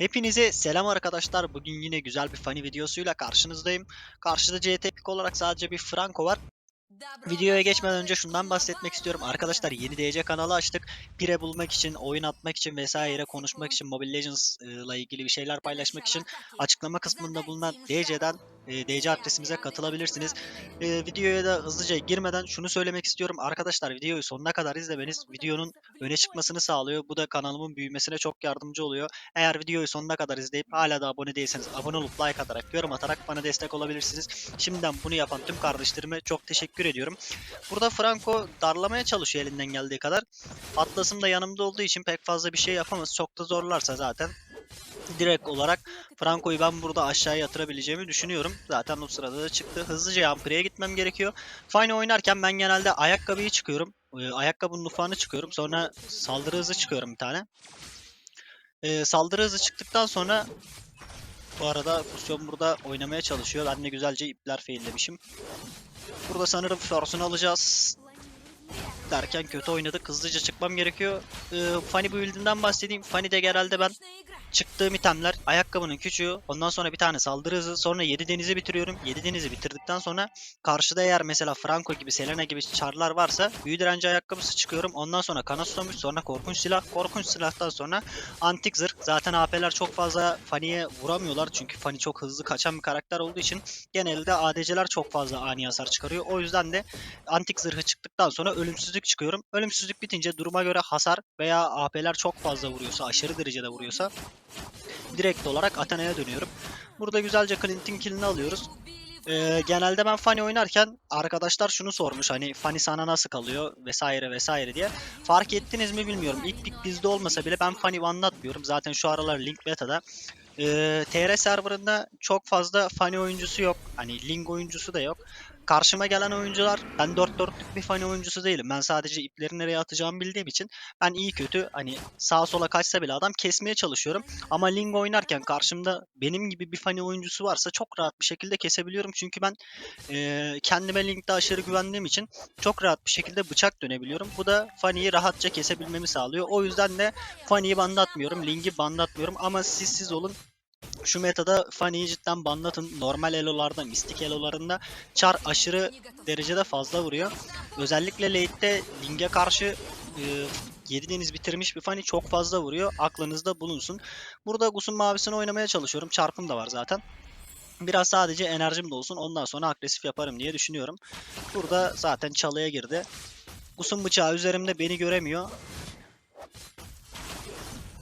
Hepinize selam arkadaşlar. Bugün yine güzel bir funny videosuyla karşınızdayım. Karşıda CT Epic olarak sadece bir Franco var. Videoya geçmeden önce şundan bahsetmek istiyorum. Arkadaşlar yeni DC kanalı açtık. Pire bulmak için, oyun atmak için vesaire konuşmak için, Mobile Legends e, ile ilgili bir şeyler paylaşmak için açıklama kısmında bulunan DC'den e, DC adresimize katılabilirsiniz. E, videoya da hızlıca girmeden şunu söylemek istiyorum. Arkadaşlar videoyu sonuna kadar izlemeniz videonun öne çıkmasını sağlıyor. Bu da kanalımın büyümesine çok yardımcı oluyor. Eğer videoyu sonuna kadar izleyip hala da abone değilseniz abone olup like atarak, yorum atarak bana destek olabilirsiniz. Şimdiden bunu yapan tüm kardeşlerime çok teşekkür ediyorum. Burada Franco darlamaya çalışıyor elinden geldiği kadar. Atlas'ım da yanımda olduğu için pek fazla bir şey yapamaz. Çok da zorlarsa zaten direkt olarak Franco'yu ben burada aşağıya yatırabileceğimi düşünüyorum. Zaten o sırada da çıktı. Hızlıca Yampire'ye gitmem gerekiyor. Fine oynarken ben genelde ayakkabıyı çıkıyorum. Ee, ayakkabının ufağını çıkıyorum. Sonra saldırı hızı çıkıyorum bir tane. Ee, saldırı hızı çıktıktan sonra bu arada Kusyon burada oynamaya çalışıyor. Ben de güzelce ipler faillemişim. Burada sanırım Force'unu alacağız derken kötü oynadık. Hızlıca çıkmam gerekiyor. Ee, Fanny build'inden bahsedeyim. Fanny'de genelde ben çıktığım itemler ayakkabının küçüğü. Ondan sonra bir tane saldırı hızı. Sonra 7 denizi bitiriyorum. 7 denizi bitirdikten sonra karşıda eğer mesela Franco gibi, Selena gibi çarlar varsa büyü direnci ayakkabısı çıkıyorum. Ondan sonra kanastomuz, sonra korkunç silah. Korkunç silahtan sonra antik zırh. Zaten AP'ler çok fazla Fanny'ye vuramıyorlar. Çünkü Fanny çok hızlı kaçan bir karakter olduğu için genelde ADC'ler çok fazla ani hasar çıkarıyor. O yüzden de antik zırhı çıktıktan sonra ölümsüzlük çıkıyorum. Ölümsüzlük bitince duruma göre hasar veya AP'ler çok fazla vuruyorsa, aşırı derecede vuruyorsa direkt olarak Athena'ya dönüyorum. Burada güzelce Clint'in killini alıyoruz. Ee, genelde ben Fanny oynarken arkadaşlar şunu sormuş hani Fanny sana nasıl kalıyor vesaire vesaire diye. Fark ettiniz mi bilmiyorum. İlk pick bizde olmasa bile ben Fanny anlatmıyorum. Zaten şu aralar Link Beta'da. Ee, TR serverında çok fazla Fanny oyuncusu yok. Hani Ling oyuncusu da yok. Karşıma gelen oyuncular ben 4 dörtlük bir Fanny oyuncusu değilim. Ben sadece ipleri nereye atacağımı bildiğim için ben iyi kötü hani sağa sola kaçsa bile adam kesmeye çalışıyorum. Ama Ling oynarken karşımda benim gibi bir Fanny oyuncusu varsa çok rahat bir şekilde kesebiliyorum. Çünkü ben e, kendime Link'te aşırı güvendiğim için çok rahat bir şekilde bıçak dönebiliyorum. Bu da Fanny'yi rahatça kesebilmemi sağlıyor. O yüzden de Fanny'yi bandatmıyorum, Link'i bandatmıyorum ama siz siz olun. Şu metada Fanny'yi cidden bandatın. Normal elolarda, mistik elolarında Char aşırı derecede fazla vuruyor. Özellikle late'de Ling'e karşı e, 7 deniz bitirmiş bir Fanny çok fazla vuruyor. Aklınızda bulunsun. Burada Gus'un mavisini oynamaya çalışıyorum. Çarpım da var zaten. Biraz sadece enerjim de. Ondan sonra agresif yaparım diye düşünüyorum. Burada zaten çalıya girdi. Gus'un bıçağı üzerimde beni göremiyor.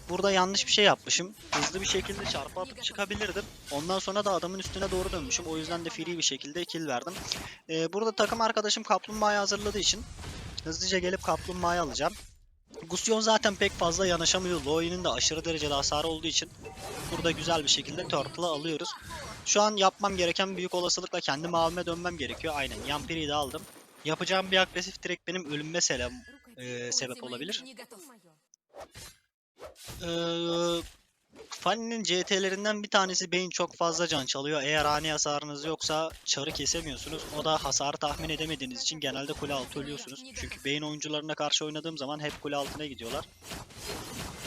Burada yanlış bir şey yapmışım. Hızlı bir şekilde çarpı atıp çıkabilirdim. Ondan sonra da adamın üstüne doğru dönmüşüm. O yüzden de free bir şekilde kill verdim. Ee, burada takım arkadaşım kaplumbağayı hazırladığı için hızlıca gelip kaplumbağayı alacağım. Gusyon zaten pek fazla yanaşamıyor. Loi'nin de aşırı derecede hasarı olduğu için burada güzel bir şekilde Turtle'ı alıyoruz. Şu an yapmam gereken büyük olasılıkla kendi mavime dönmem gerekiyor. Aynen Yampiri'yi de aldım. Yapacağım bir agresif direkt benim ölümme selam, e, sebep olabilir. Ee, Fanny'nin CT'lerinden bir tanesi beyin çok fazla can çalıyor. Eğer ani hasarınız yoksa çarı kesemiyorsunuz. O da hasarı tahmin edemediğiniz için genelde kule altı ölüyorsunuz. Çünkü beyin oyuncularına karşı oynadığım zaman hep kule altına gidiyorlar.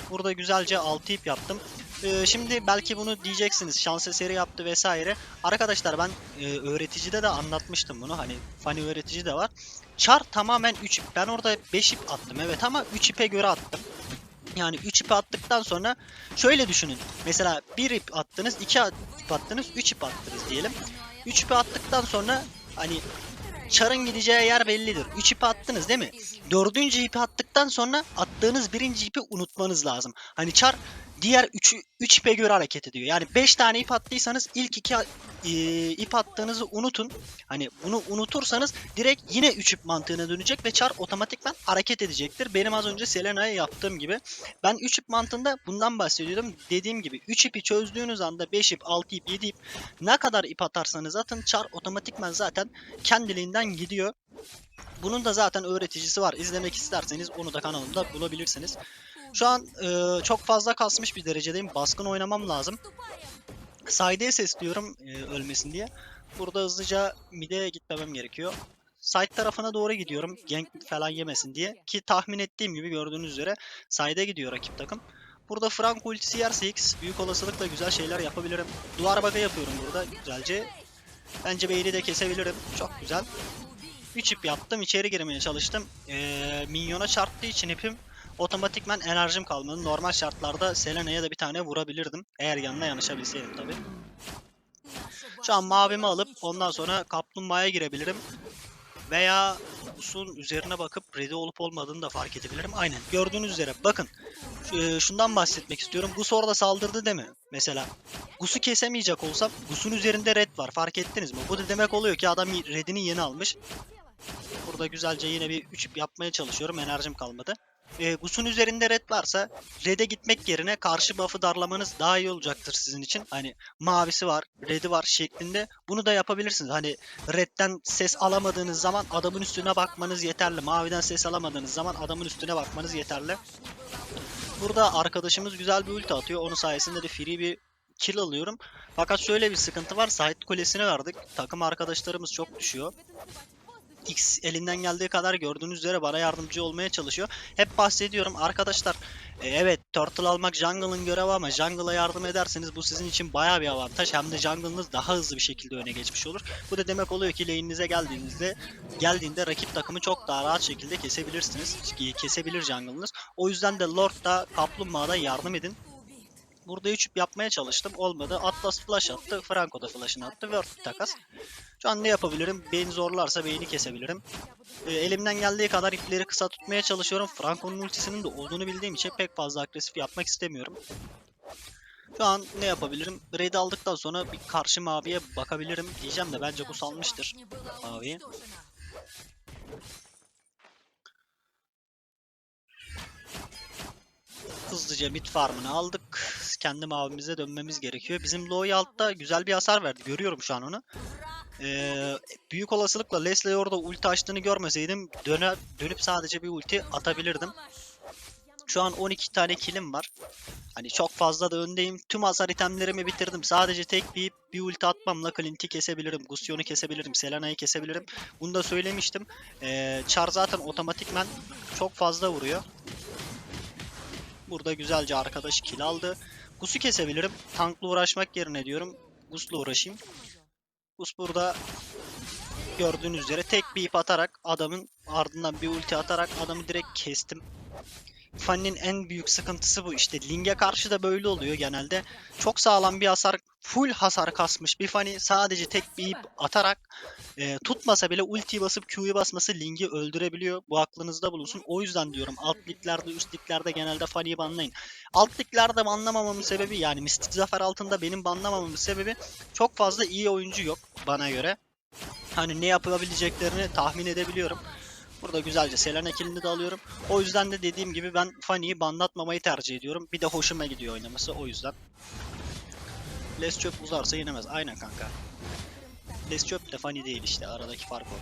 Burada güzelce 6 ip yaptım. Ee, şimdi belki bunu diyeceksiniz. Şans eseri yaptı vesaire. Arkadaşlar ben e, öğreticide de anlatmıştım bunu. Hani Fanny öğretici de var. Çar tamamen 3 ip. Ben orada 5 ip attım evet ama 3 ipe göre attım. Yani 3 ip attıktan sonra şöyle düşünün. Mesela 1 ip attınız, 2 ip attınız, 3 ip attınız diyelim. 3 ipi attıktan sonra hani çarın gideceği yer bellidir. 3 ipi attınız değil mi? Dördüncü ipi attıktan sonra attığınız birinci ipi unutmanız lazım. Hani çar diğer 3 3 ipe göre hareket ediyor. Yani 5 tane ip attıysanız ilk 2 ip attığınızı unutun. Hani bunu unutursanız direkt yine 3 ip mantığına dönecek ve çar otomatikman hareket edecektir. Benim az önce Selena'ya yaptığım gibi. Ben 3 ip mantığında bundan bahsediyordum. Dediğim gibi 3 ipi çözdüğünüz anda 5 ip, 6 ip, 7 ip ne kadar ip atarsanız atın çar otomatikman zaten kendiliğinden gidiyor. Bunun da zaten öğreticisi var. İzlemek isterseniz onu da kanalımda bulabilirsiniz. Şu an e, çok fazla kasmış bir derecedeyim. Baskın oynamam lazım. Side'e sesliyorum e, ölmesin diye. Burada hızlıca mid'e gitmemem gerekiyor. Side tarafına doğru gidiyorum. Gank falan yemesin diye. Ki tahmin ettiğim gibi gördüğünüz üzere side'e gidiyor rakip takım. Burada Frank ultisi yerse X büyük olasılıkla güzel şeyler yapabilirim. Duvar bug'ı yapıyorum burada güzelce. Bence beyni de kesebilirim. Çok güzel. 3 ip yaptım. içeri girmeye çalıştım. Ee, minyona çarptığı için ipim otomatikman enerjim kalmadı. Normal şartlarda Selena'ya da bir tane vurabilirdim. Eğer yanına yanaşabilseydim tabi. Şu an mavimi alıp ondan sonra kaplumbağaya girebilirim. Veya Gus'un üzerine bakıp ready olup olmadığını da fark edebilirim. Aynen. Gördüğünüz üzere bakın. Şu- Şundan bahsetmek istiyorum. Gus orada saldırdı değil mi? Mesela Gus'u kesemeyecek olsam Gus'un üzerinde red var. Fark ettiniz mi? Bu da demek oluyor ki adam redini yeni almış. Burada güzelce yine bir 3 yapmaya çalışıyorum. Enerjim kalmadı. E, Gus'un üzerinde red varsa red'e gitmek yerine karşı buff'ı darlamanız daha iyi olacaktır sizin için. Hani mavisi var, red'i var şeklinde. Bunu da yapabilirsiniz. Hani red'den ses alamadığınız zaman adamın üstüne bakmanız yeterli. Maviden ses alamadığınız zaman adamın üstüne bakmanız yeterli. Burada arkadaşımız güzel bir ulti atıyor. Onun sayesinde de free bir kill alıyorum. Fakat şöyle bir sıkıntı var. Side kulesine verdik. Takım arkadaşlarımız çok düşüyor. X elinden geldiği kadar gördüğünüz üzere bana yardımcı olmaya çalışıyor. Hep bahsediyorum arkadaşlar. e, evet turtle almak jungle'ın görevi ama jungle'a yardım ederseniz bu sizin için baya bir avantaj. Hem de jungle'ınız daha hızlı bir şekilde öne geçmiş olur. Bu da demek oluyor ki lane'inize geldiğinizde geldiğinde rakip takımı çok daha rahat şekilde kesebilirsiniz. Kesebilir jungle'ınız. O yüzden de Lord da Kaplumbağa'da yardım edin. Burada 3 yapmaya çalıştım. Olmadı. Atlas flash attı. Franco da flash'ını attı. Word takas. Şu an ne yapabilirim? Beni zorlarsa beyni kesebilirim. Ee, elimden geldiği kadar ipleri kısa tutmaya çalışıyorum. Franco'nun ultisinin de olduğunu bildiğim için pek fazla agresif yapmak istemiyorum. Şu an ne yapabilirim? Raid aldıktan sonra bir karşı maviye bakabilirim diyeceğim de bence bu salmıştır maviyi. Hızlıca mid farmını aldık. Kendi mavimize dönmemiz gerekiyor. Bizim Loy altta güzel bir hasar verdi. Görüyorum şu an onu. Ee, büyük olasılıkla Leslie orada ulti açtığını görmeseydim döne, dönüp sadece bir ulti atabilirdim. Şu an 12 tane killim var. Hani çok fazla da öndeyim. Tüm hasar itemlerimi bitirdim. Sadece tek bir, bir ulti atmamla Clint'i kesebilirim. Gustion'u kesebilirim. Selena'yı kesebilirim. Bunu da söylemiştim. Ee, Char zaten otomatikmen çok fazla vuruyor. Burada güzelce arkadaş kill aldı. Gus'u kesebilirim. Tankla uğraşmak yerine diyorum. Gus'la uğraşayım. Gus burada gördüğünüz üzere tek bir ip atarak adamın ardından bir ulti atarak adamı direkt kestim. Fanny'nin en büyük sıkıntısı bu işte. Ling'e karşı da böyle oluyor genelde. Çok sağlam bir hasar, full hasar kasmış bir Fanny sadece tek bir ip atarak e, tutmasa bile ultiyi basıp Q'yu basması Ling'i öldürebiliyor. Bu aklınızda bulunsun. O yüzden diyorum alt liglerde, üst liglerde genelde Fanny'yi banlayın. Alt liglerde banlamamamın sebebi yani Mistik Zafer altında benim banlamamamın sebebi çok fazla iyi oyuncu yok bana göre. Hani ne yapabileceklerini tahmin edebiliyorum. Burada güzelce Selena killini de alıyorum. O yüzden de dediğim gibi ben Fanny'yi banlatmamayı tercih ediyorum. Bir de hoşuma gidiyor oynaması o yüzden. Les çöp uzarsa yenemez. Aynen kanka. Les çöp de Fanny değil işte aradaki fark o.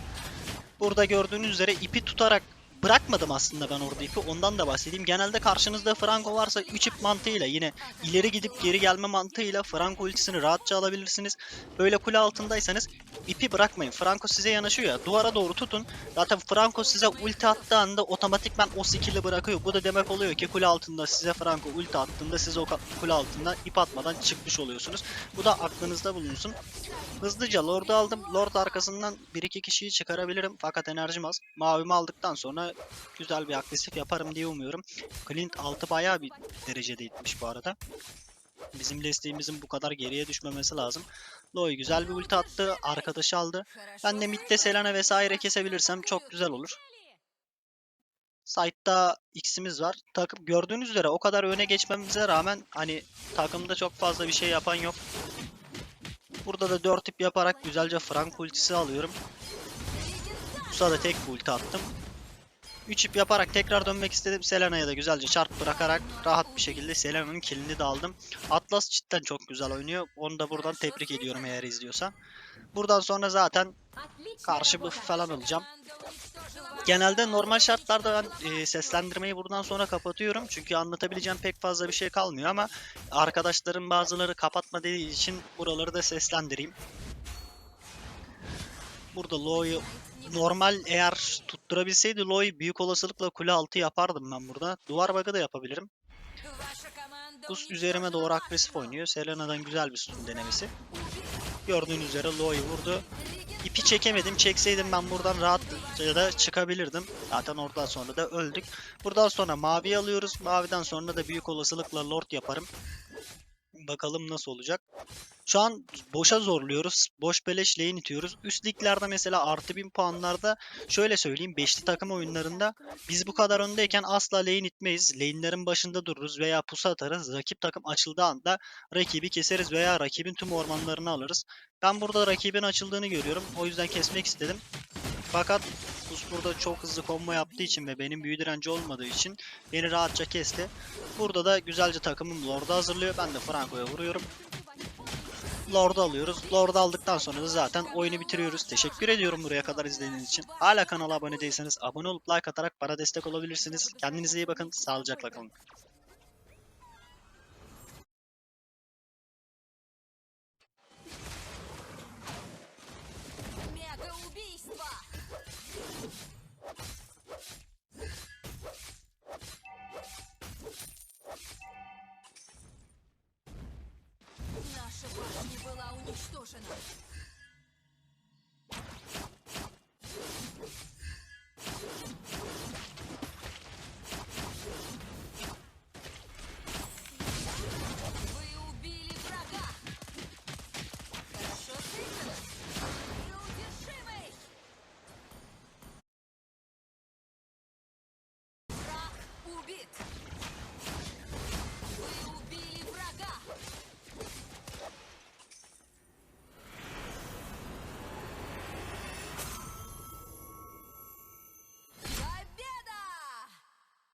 Burada gördüğünüz üzere ipi tutarak bırakmadım aslında ben orada ipi. Ondan da bahsedeyim. Genelde karşınızda Franco varsa 3 ip mantığıyla yine ileri gidip geri gelme mantığıyla Franco ultisini rahatça alabilirsiniz. Böyle kule altındaysanız ipi bırakmayın. Franco size yanaşıyor ya. Duvara doğru tutun. Zaten Franco size ulti attığı anda otomatikman o skill'i bırakıyor. Bu da demek oluyor ki kule altında size Franco ulti attığında siz o kule altından ip atmadan çıkmış oluyorsunuz. Bu da aklınızda bulunsun. Hızlıca Lord'u aldım. Lord arkasından 1-2 kişiyi çıkarabilirim. Fakat enerjim az. Mavimi aldıktan sonra güzel bir agresif yaparım diye umuyorum. Clint 6 bayağı bir derecede itmiş bu arada. Bizim desteğimizin bu kadar geriye düşmemesi lazım. Loy güzel bir ulti attı. Arkadaşı aldı. Ben de midde Selena vesaire kesebilirsem çok güzel olur. Site'da X'imiz var. Takım gördüğünüz üzere o kadar öne geçmemize rağmen hani takımda çok fazla bir şey yapan yok. Burada da 4 tip yaparak güzelce Frank ultisi alıyorum. Usta da tek ulti attım. 3 ip yaparak tekrar dönmek istedim. Selena'ya da güzelce çarp bırakarak rahat bir şekilde Selena'nın killini de aldım. Atlas cidden çok güzel oynuyor. Onu da buradan tebrik ediyorum eğer izliyorsa. Buradan sonra zaten karşı buff falan alacağım. genelde normal şartlarda ben e, seslendirmeyi buradan sonra kapatıyorum. Çünkü anlatabileceğim pek fazla bir şey kalmıyor ama arkadaşların bazıları kapatma dediği için buraları da seslendireyim. Burada Lo'yu normal eğer tutturabilseydi Lo'yu büyük olasılıkla kule altı yapardım ben burada. Duvar bug'ı da yapabilirim. Gus üzerime doğru agresif oynuyor. Selena'dan güzel bir stun denemesi. Gördüğünüz üzere Lo'yu vurdu. İpi çekemedim. Çekseydim ben buradan rahatça da çıkabilirdim. Zaten oradan sonra da öldük. Buradan sonra mavi alıyoruz. Maviden sonra da büyük olasılıkla Lord yaparım. Bakalım nasıl olacak. Şu an boşa zorluyoruz. Boş beleş lane itiyoruz. Üst liglerde mesela artı 1000 puanlarda şöyle söyleyeyim. Beşli takım oyunlarında biz bu kadar öndeyken asla lane itmeyiz. Lane'lerin başında dururuz veya pusu atarız. Rakip takım açıldığı anda rakibi keseriz veya rakibin tüm ormanlarını alırız. Ben burada rakibin açıldığını görüyorum. O yüzden kesmek istedim. Fakat Pus burada çok hızlı combo yaptığı için ve benim büyü direnci olmadığı için beni rahatça kesti. Burada da güzelce takımım Lord'u hazırlıyor. Ben de Franco'ya vuruyorum. Lord'u alıyoruz. Lord'u aldıktan sonra da zaten oyunu bitiriyoruz. Teşekkür ediyorum buraya kadar izlediğiniz için. Hala kanala abone değilseniz abone olup like atarak bana destek olabilirsiniz. Kendinize iyi bakın. Sağlıcakla kalın. Revenant.